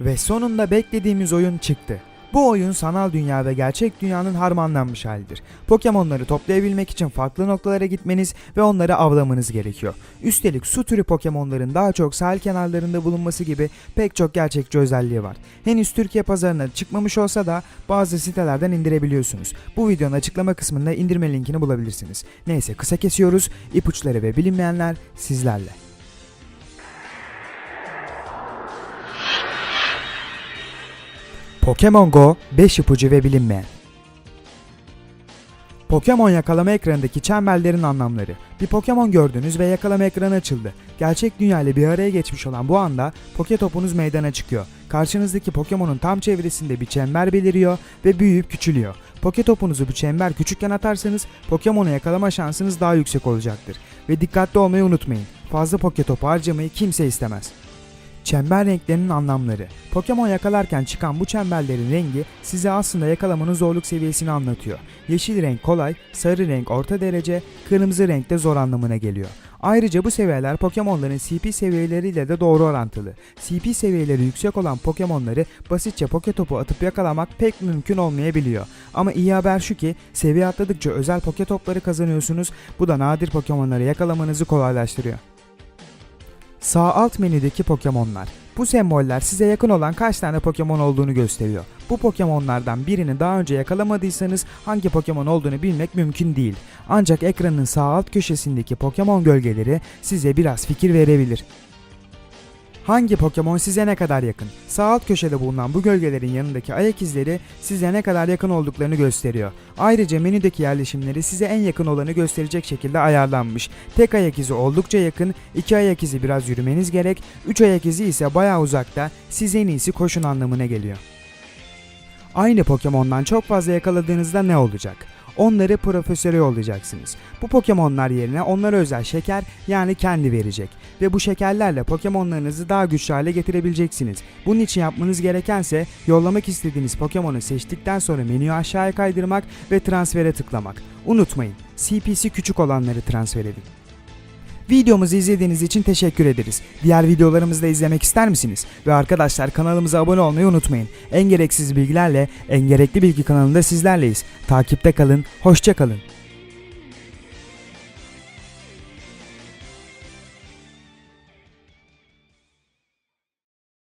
Ve sonunda beklediğimiz oyun çıktı. Bu oyun sanal dünya ve gerçek dünyanın harmanlanmış halidir. Pokemonları toplayabilmek için farklı noktalara gitmeniz ve onları avlamanız gerekiyor. Üstelik su türü Pokemonların daha çok sahil kenarlarında bulunması gibi pek çok gerçekçi özelliği var. Henüz Türkiye pazarına çıkmamış olsa da bazı sitelerden indirebiliyorsunuz. Bu videonun açıklama kısmında indirme linkini bulabilirsiniz. Neyse kısa kesiyoruz. İpuçları ve bilinmeyenler sizlerle. Pokemon Go 5 ipucu ve bilinmeyen. Pokemon yakalama ekranındaki çemberlerin anlamları. Bir Pokemon gördünüz ve yakalama ekranı açıldı. Gerçek dünya ile bir araya geçmiş olan bu anda Poketopunuz meydana çıkıyor. Karşınızdaki Pokemon'un tam çevresinde bir çember beliriyor ve büyüyüp küçülüyor. Poketopunuzu bu çember küçükken atarsanız Pokemon'u yakalama şansınız daha yüksek olacaktır. Ve dikkatli olmayı unutmayın. Fazla Poketopu harcamayı kimse istemez. Çember renklerinin anlamları. Pokemon yakalarken çıkan bu çemberlerin rengi size aslında yakalamanın zorluk seviyesini anlatıyor. Yeşil renk kolay, sarı renk orta derece, kırmızı renk de zor anlamına geliyor. Ayrıca bu seviyeler Pokemon'ların CP seviyeleriyle de doğru orantılı. CP seviyeleri yüksek olan Pokemon'ları basitçe Poketopu atıp yakalamak pek mümkün olmayabiliyor. Ama iyi haber şu ki seviye atladıkça özel Poketopları kazanıyorsunuz. Bu da nadir Pokemon'ları yakalamanızı kolaylaştırıyor. Sağ alt menüdeki Pokemon'lar. Bu semboller size yakın olan kaç tane Pokemon olduğunu gösteriyor. Bu Pokemon'lardan birini daha önce yakalamadıysanız hangi Pokemon olduğunu bilmek mümkün değil. Ancak ekranın sağ alt köşesindeki Pokemon gölgeleri size biraz fikir verebilir. Hangi Pokemon size ne kadar yakın? Sağ alt köşede bulunan bu gölgelerin yanındaki ayak izleri size ne kadar yakın olduklarını gösteriyor. Ayrıca menüdeki yerleşimleri size en yakın olanı gösterecek şekilde ayarlanmış. Tek ayak izi oldukça yakın, iki ayak izi biraz yürümeniz gerek, üç ayak izi ise bayağı uzakta, siz en iyisi koşun anlamına geliyor. Aynı Pokemon'dan çok fazla yakaladığınızda ne olacak? Onları profesöre yollayacaksınız. Bu Pokemon'lar yerine onlara özel şeker yani kendi verecek. Ve bu şekerlerle Pokemon'larınızı daha güçlü hale getirebileceksiniz. Bunun için yapmanız gerekense yollamak istediğiniz Pokemon'u seçtikten sonra menüyü aşağıya kaydırmak ve transfere tıklamak. Unutmayın, CP'si küçük olanları transfer edin. Videomuzu izlediğiniz için teşekkür ederiz. Diğer videolarımızı da izlemek ister misiniz? Ve arkadaşlar kanalımıza abone olmayı unutmayın. En gereksiz bilgilerle en gerekli bilgi kanalında sizlerleyiz. Takipte kalın, hoşça kalın.